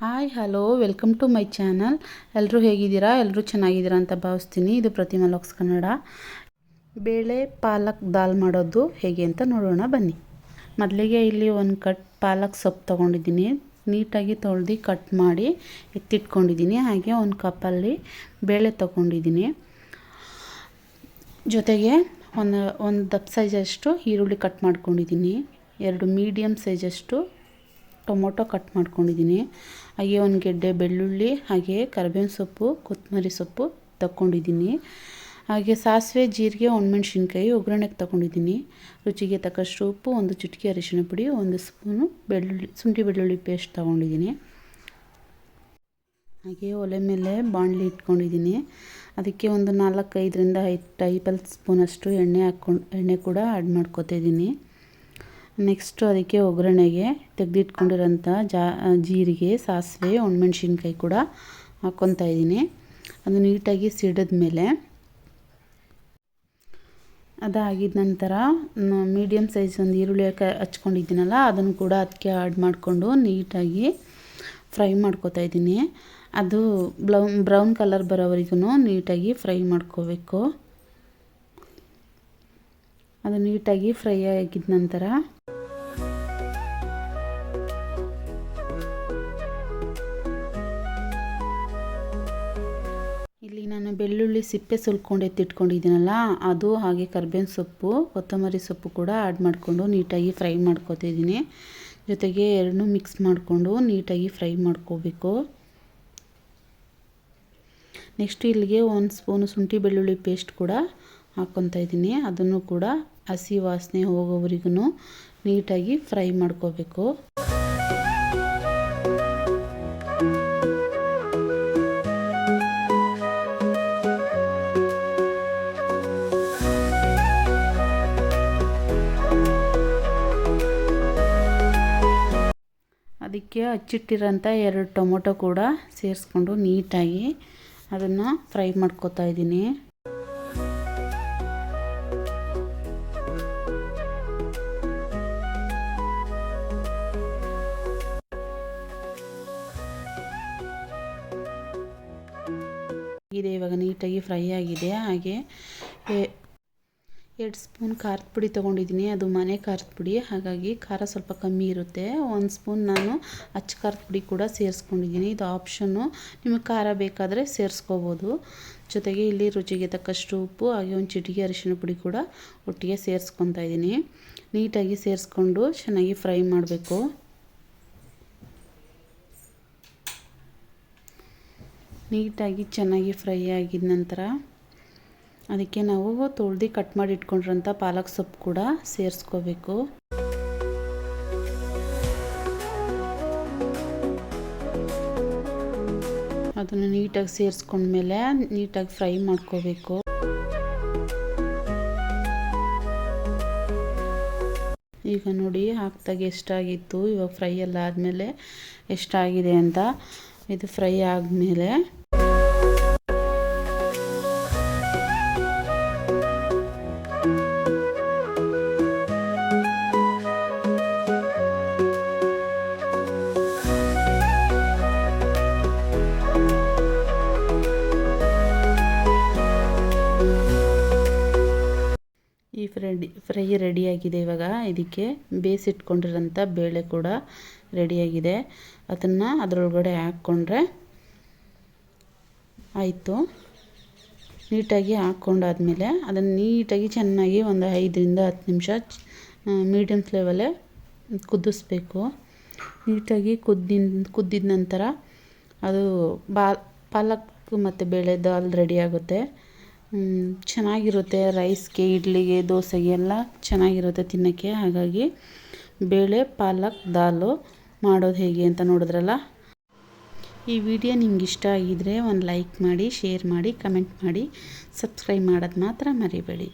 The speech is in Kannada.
Hi hello welcome to my channel ಎಲ್ಲರೂ ಹೇಗಿದ್ದೀರಾ? ಎಲ್ಲರೂ ಚೆನ್ನಾಗಿದ್ದೀರಾ ಅಂತ ಭಾವಿಸ್ತೀನಿ. ಇದು ಪ್ರತಿಮಾ ಲಾಕ್ಸ್ ಕನ್ನಡ. ಬೇಳೆ, ಪಾಲಕ್, ದಾಲ್ ಮಾಡೋದು ಹೇಗೆ ಅಂತ ನೋಡೋಣ, ಬನ್ನಿ. ಮೊದಲಿಗೆ ಇಲ್ಲಿ ಒಂದು ಕಟ್ ಪಾಲಕ್ ಸೊಪ್ಪು ತೊಗೊಂಡಿದ್ದೀನಿ. ನೀಟಾಗಿ ತೊಳೆದು ಕಟ್ ಮಾಡಿ ಎತ್ತಿಟ್ಕೊಂಡಿದ್ದೀನಿ. ಹಾಗೆ ಒಂದು ಕಪ್ಪಲ್ಲಿ ಬೇಳೆ ತೊಗೊಂಡಿದ್ದೀನಿ. ಜೊತೆಗೆ ಒಂದು ಒಂದು ದಪ್ಪ ಸೈಜಷ್ಟು ಈರುಳ್ಳಿ ಕಟ್ ಮಾಡ್ಕೊಂಡಿದ್ದೀನಿ. ಎರಡು ಮೀಡಿಯಮ್ ಸೈಜಷ್ಟು ಟೊಮೊಟೊ ಕಟ್ ಮಾಡ್ಕೊಂಡಿದ್ದೀನಿ. ಹಾಗೆ ಒಂದು ಗೆಡ್ಡೆ ಬೆಳ್ಳುಳ್ಳಿ, ಹಾಗೆ ಕರಿಬೇವಿನ ಸೊಪ್ಪು, ಕೊತ್ತಂಬರಿ ಸೊಪ್ಪು ತಗೊಂಡಿದ್ದೀನಿ ಹಾಗೆ ಸಾಸಿವೆ, ಜೀರಿಗೆ, ಒಣಮೆಣ್ಸಿನ್ಕಾಯಿ ಒಗ್ಗರಣೆಗೆ ತಗೊಂಡಿದ್ದೀನಿ ರುಚಿಗೆ ತಕ್ಕಷ್ಟು ಉಪ್ಪು, ಒಂದು ಚಿಟಿಕೆ ಅರಿಶಿನ ಪುಡಿ, ಒಂದು ಸ್ಪೂನು ಬೆಳ್ಳುಳ್ಳಿ, ಶುಂಠಿ ಬೆಳ್ಳುಳ್ಳಿ ಪೇಸ್ಟ್ ತೊಗೊಂಡಿದ್ದೀನಿ ಹಾಗೆ ಒಲೆ ಮೇಲೆ ಬಾಣಲಿ ಇಟ್ಕೊಂಡಿದ್ದೀನಿ. ಅದಕ್ಕೆ ಒಂದು ನಾಲ್ಕೈದರಿಂದ ಐದು ಟೈಬಲ್ ಸ್ಪೂನಷ್ಟು ಎಣ್ಣೆ ಹಾಕ್ಕೊಂಡು, ಎಣ್ಣೆ ಕೂಡ ಆ್ಯಡ್ ಮಾಡ್ಕೊತಿದ್ದೀನಿ ನೆಕ್ಸ್ಟು ಅದಕ್ಕೆ ಒಗ್ಗರಣೆಗೆ ತೆಗೆದಿಟ್ಕೊಂಡಿರೋಂಥ ಜಾ, ಜೀರಿಗೆ, ಸಾಸಿವೆ, ಒಣಮೆಣ್ಸಿನ್ಕಾಯಿ ಕೂಡ ಹಾಕ್ಕೊತಾ ಇದ್ದೀನಿ. ಅದು ನೀಟಾಗಿ ಸಿಡಿದ ಮೇಲೆ ಅದಾಗಿದ ನಂತರ ಮೀಡಿಯಮ್ ಸೈಜ್ ಒಂದು ಈರುಳ್ಳಿ ಹಚ್ಕೊಂಡಿದ್ದೀನಲ್ಲ, ಅದನ್ನು ಕೂಡ ಅದಕ್ಕೆ ಆ್ಯಡ್ ಮಾಡಿಕೊಂಡು ನೀಟಾಗಿ ಫ್ರೈ ಮಾಡ್ಕೊತಾ ಇದ್ದೀನಿ. ಅದು ಬ್ಲೌನ್ ಬ್ರೌನ್ ಕಲರ್ ಬರೋವರೆಗೂ ನೀಟಾಗಿ ಫ್ರೈ ಮಾಡ್ಕೋಬೇಕು. ಅದು ನೀಟಾಗಿ ಫ್ರೈ ಆಗಿದ ನಂತರ ಬೆಳ್ಳುಳ್ಳಿ ಸಿಪ್ಪೆ ಸುಲ್ಕೊಂಡು ಎತ್ತಿಟ್ಕೊಂಡಿದ್ದೀನಲ್ಲ, ಅದು ಹಾಗೆ ಕರ್ಬೇವಿನ ಸೊಪ್ಪು, ಕೊತ್ತಂಬರಿ ಸೊಪ್ಪು ಕೂಡ ಆ್ಯಡ್ ಮಾಡಿಕೊಂಡು ನೀಟಾಗಿ ಫ್ರೈ ಮಾಡ್ಕೊತಿದ್ದೀನಿ ಜೊತೆಗೆ ಎರಡನ್ನೂ ಮಿಕ್ಸ್ ಮಾಡಿಕೊಂಡು ನೀಟಾಗಿ ಫ್ರೈ ಮಾಡ್ಕೋಬೇಕು. ನೆಕ್ಸ್ಟ್ ಇಲ್ಲಿಗೆ ಒಂದು ಸ್ಪೂನು ಶುಂಠಿ ಬೆಳ್ಳುಳ್ಳಿ ಪೇಸ್ಟ್ ಕೂಡ ಹಾಕ್ಕೊತಾ ಇದ್ದೀನಿ. ಅದನ್ನು ಕೂಡ ಹಸಿ ವಾಸನೆ ಹೋಗೋವರೆಗೂ ನೀಟಾಗಿ ಫ್ರೈ ಮಾಡ್ಕೋಬೇಕು. ಅದಕ್ಕೆ ಹಚ್ಚಿಟ್ಟಿರೋಂಥ ಎರಡು ಟೊಮೊಟೊ ಕೂಡ ಸೇರಿಸ್ಕೊಂಡು ನೀಟಾಗಿ ಅದನ್ನು ಫ್ರೈ ಮಾಡ್ಕೊತಾ ಇದ್ದೀನಿ. ಇದೆ, ಇವಾಗ ನೀಟಾಗಿ ಫ್ರೈ ಆಗಿದೆ. ಹಾಗೆ ಎರಡು ಸ್ಪೂನ್ ಖಾರದ ಪುಡಿ ತೊಗೊಂಡಿದ್ದೀನಿ. ಅದು ಮನೆ ಖಾರದ ಪುಡಿ. ಹಾಗಾಗಿ ಖಾರ ಸ್ವಲ್ಪ ಕಮ್ಮಿ ಇರುತ್ತೆ. ಒಂದು ಸ್ಪೂನ್ ನಾನು ಅಚ್ಚ ಖಾರದ ಪುಡಿ ಕೂಡ ಸೇರಿಸ್ಕೊಂಡಿದ್ದೀನಿ. ಇದು ಆಪ್ಷನ್ನು ನಿಮಗೆ ಖಾರ ಬೇಕಾದರೆ ಸೇರಿಸ್ಕೋಬೋದು. ಜೊತೆಗೆ ಇಲ್ಲಿ ರುಚಿಗೆ ತಕ್ಕಷ್ಟು ಉಪ್ಪು, ಹಾಗೆ ಒಂದು ಚಿಟಿಕೆ ಅರಿಶಿನ ಪುಡಿ ಕೂಡ ಒಟ್ಟಿಗೆ ಸೇರಿಸ್ಕೊತಾ ಇದ್ದೀನಿ. ನೀಟಾಗಿ ಸೇರಿಸ್ಕೊಂಡು ಚೆನ್ನಾಗಿ ಫ್ರೈ ಮಾಡಬೇಕು. ನೀಟಾಗಿ ಚೆನ್ನಾಗಿ ಫ್ರೈ ಆಗಿದ ನಂತರ ಅದಕ್ಕೆ ನಾವು ತೊಳ್ದು ಕಟ್ ಮಾಡಿ ಇಟ್ಕೊಂಡಿರೋಂಥ ಪಾಲಕ್ ಸೊಪ್ಪು ಕೂಡ ಸೇರಿಸ್ಕೋಬೇಕು. ಅದನ್ನು ನೀಟಾಗಿ ಸೇರಿಸ್ಕೊಂಡ್ಮೇಲೆ ನೀಟಾಗಿ ಫ್ರೈ ಮಾಡ್ಕೋಬೇಕು. ಈಗ ನೋಡಿ ಹಾಕ್ದಾಗ ಎಷ್ಟಾಗಿತ್ತು, ಇವಾಗ ಫ್ರೈ ಎಲ್ಲ ಆದಮೇಲೆ ಎಷ್ಟಾಗಿದೆ ಅಂತ. ಇದು ಫ್ರೈ ಆದಮೇಲೆ ಈ ಫ್ರೆಡಿ, ಫ್ರೈ ರೆಡಿಯಾಗಿದೆ. ಇವಾಗ ಇದಕ್ಕೆ ಬೇಯಿಸಿಟ್ಕೊಂಡಿರೋಂಥ ಬೇಳೆ ಕೂಡ ರೆಡಿಯಾಗಿದೆ. ಅದನ್ನು ಅದರೊಳಗಡೆ ಹಾಕ್ಕೊಂಡ್ರೆ ಆಯಿತು. ನೀಟಾಗಿ ಹಾಕ್ಕೊಂಡಾದ್ಮೇಲೆ ಅದನ್ನು ನೀಟಾಗಿ ಚೆನ್ನಾಗಿ ಒಂದು ಐದರಿಂದ ಹತ್ತು ನಿಮಿಷ ಮೀಡಿಯಮ್ ಫ್ಲೇವಲ್ಲೇ ಕುದಿಸ್ಬೇಕು. ನೀಟಾಗಿ ಕುದ್ದಿನ, ಕುದ್ದಿದ ನಂತರ ಅದು ಬಾ, ಪಾಲಕ್ ಮತ್ತು ಬೇಳೆ ದಾಲ್ ರೆಡಿ ಆಗುತ್ತೆ. ಚೆನ್ನಾಗಿರುತ್ತೆ ರೈಸ್ಗೆ, ಇಡ್ಲಿಗೆ, ದೋಸೆಗೆ ಎಲ್ಲ ಚೆನ್ನಾಗಿರುತ್ತೆ ತಿನ್ನೋಕ್ಕೆ. ಹಾಗಾಗಿ ಬೇಳೆ, ಪಾಲಕ್, ದಾಲು ಮಾಡೋದು ಹೇಗೆ ಅಂತ ನೋಡಿದ್ರಲ್ಲ? ಈ ವಿಡಿಯೋ ನಿಮ್ಗೆ ಇಷ್ಟ ಆಗಿದ್ರೆ ಒಂದು ಲೈಕ್ ಮಾಡಿ, ಶೇರ್ ಮಾಡಿ, ಕಮೆಂಟ್ ಮಾಡಿ. ಸಬ್ಸ್ಕ್ರೈಬ್ ಮಾಡೋದು ಮಾತ್ರ ಮರಿಬೇಡಿ.